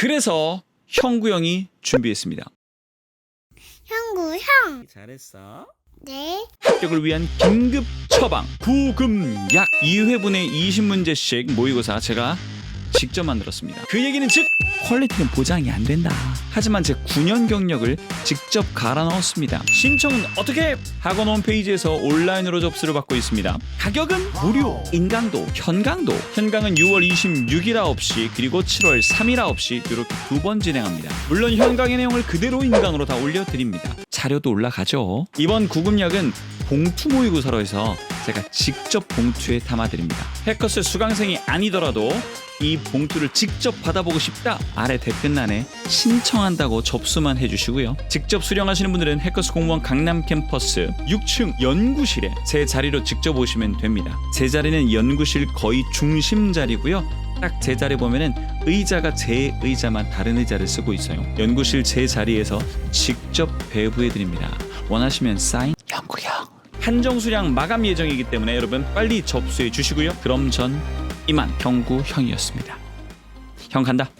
그래서 형구 형이 준비했습니다. 형구 형. 잘했어. 네. 합격을 위한 긴급 처방 부금약 2회분의 20문제씩 모의고사 제가 직접 만들었습니다. 그 얘기는 즉 퀄리티는 보장이 안 된다. 하지만 제 9년 경력을 직접 갈아 넣었습니다. 신청은 어떻게? 학원 홈페이지에서 온라인으로 접수를 받고 있습니다. 가격은 무료. 인강도, 현강도. 현강은 6월 26일 9시 그리고 7월 3일 9시 이렇게 두 번 진행합니다. 물론 현강의 내용을 그대로 인강으로 다 올려드립니다. 자료도 올라가죠. 이번 구급약은 봉투 모의고사로 해서 제가 직접 봉투에 담아드립니다. 해커스 수강생이 아니더라도 이 봉투를 직접 받아보고 싶다 아래 댓글란에 신청한다고 접수만 해주시고요. 직접 수령하시는 분들은 해커스 공무원 강남 캠퍼스 6층 연구실에 제 자리로 직접 오시면 됩니다. 제 자리는 연구실 거의 중심 자리고요. 딱 제 자리 보면은 의자가 제 의자만 다른 의자를 쓰고 있어요. 연구실 제 자리에서 직접 배부해 드립니다. 원하시면 사인 연구형 한정 수량 마감 예정이기 때문에 여러분 빨리 접수해 주시고요. 그럼 전 이만 경구 형이었습니다. 형 간다.